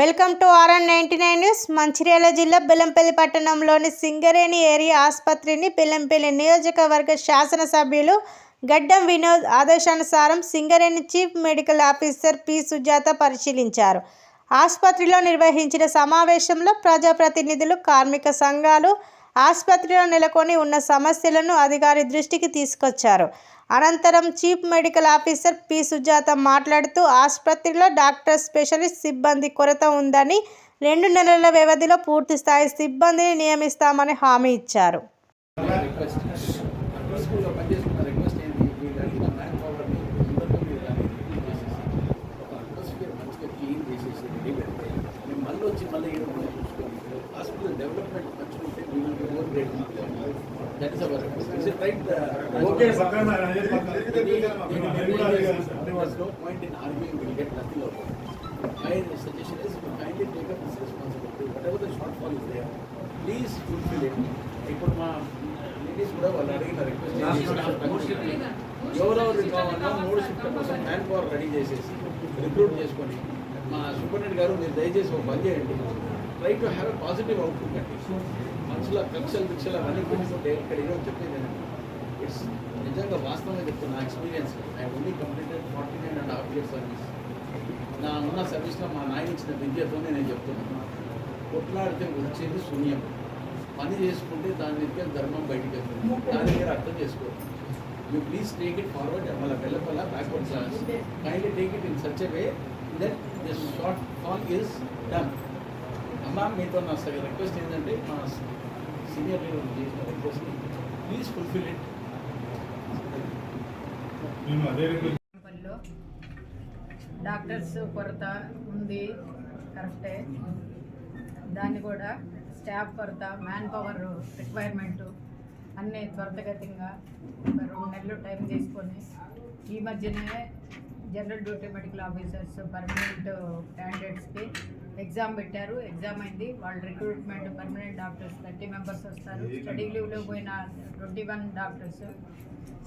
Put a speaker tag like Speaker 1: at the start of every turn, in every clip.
Speaker 1: Welcome to R N ninety nine news. Mancherial జిల్లా బెల్లంపల్లి పట్టణంలోని Singareni area ఆసుపత్రిని బెల్లంపల్లి నియోజకవర్గ శాసనసభ్యులు గడ్డం వినోద్ ఆదేశానుసారం Singareni chief medical officer P. Sujatha పరిశీలించారు. ఆసుపత్రిలో నిర్వహించిన సమావేశంలో ప్రజాప్రతినిధులు కార్మిక సంఘాలు ఆసుపత్రిలో నెలకొని ఉన్న సమస్యలను అధికారి దృష్టికి తీసుకొచ్చారు. అనంతరం chief medical officer P. Sujatha మాట్లాడుతూ ఆసుపత్రిలో డాక్టర్ స్పెషలిస్ట్ సిబ్బంది కొరత ఉందని రెండు నెలల వ్యవధిలో పూర్తి స్థాయి సిబ్బందిని నియమిస్తామని హామీ ఇచ్చారు.
Speaker 2: Please fulfill it. ఇప్పుడు మా లేడీస్ కూడా వాళ్ళు అడిగిన రిక్వెస్ట్ ఎవరెవరు కావాలన్నా మూడు షిఫ్ట్ కోసం మ్యాన్ పవర్ రెడీ చేసేసి రిక్రూట్ చేసుకొని మా సూపరింటెండెంట్ గారు మీరు దయచేసి ఒక పని చేయండి try to have a positive outlook అండి మనసులో కక్షలు పిక్షలు అవన్నీ పెట్టుకుంటే ఇక్కడ ఏదో చెప్పేది ఇట్స్ నిజంగా వాస్తవంగా చెప్తున్నా నా experience I only completed forty nine and half year service నా ఉన్న సర్వీస్లో మా నాయన ఇచ్చిన విద్యతోనే నేను చెప్తున్నాను కొట్లాడితే వచ్చేది శూన్యం. పని చేసుకుంటే దాని దగ్గర ధర్మం బయటికి వెళ్తుంది. దాని దగ్గర అర్థం చేసుకోవచ్చు you please take it forward మళ్ళీ వెళ్ళపల్ల backward class kindly take it in such a way that this short fall is done అమ్మా మీతో నా రిక్వెస్ట్ ఏంటంటే మా సీనియర్ లీడర్ చేసిన request please fulfill it
Speaker 3: doctors కొరత ఉంది కరెక్టే. దాన్ని కూడా స్టాఫ్ కొరత మ్యాన్ పవర్ రిక్వైర్మెంట్ అన్నీ త్వరితగతిగా ఒక రెండు నెలలు టైం తీసుకొని ఈ మధ్యనే general duty medical officers permanent క్యాండిడేట్స్కి ఎగ్జామ్ పెట్టారు. ఎగ్జామ్ అయింది. వాళ్ళు recruitment permanent doctors thirty members వస్తారు. స్టడీ లీవ్లో పోయిన twenty one doctors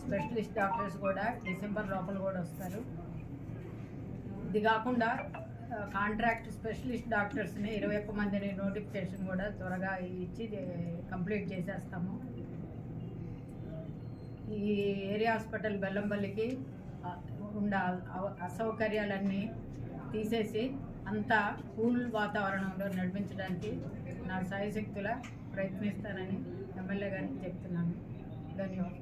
Speaker 3: specialist doctors కూడా డిసెంబర్ లోపల కూడా వస్తారు. ఇది కాకుండా కాంట్రాక్ట్ స్పెషలిస్ట్ డాక్టర్స్ని ఇరవై ఒక్క మందిని నోటిఫికేషన్ కూడా త్వరగా ఇచ్చి కంప్లీట్ చేసేస్తాము. ఈ ఏరియా హాస్పిటల్ బెల్లంపల్లికి ఉన్న అవ- అసౌకర్యాలన్నీ తీసేసి అంతా కూల్ వాతావరణంలో నడిపించడానికి నా సాయశక్తుల ప్రయత్నిస్తానని ఎమ్మెల్యే గారికి చెప్తున్నాను. ధన్యవాదాలు.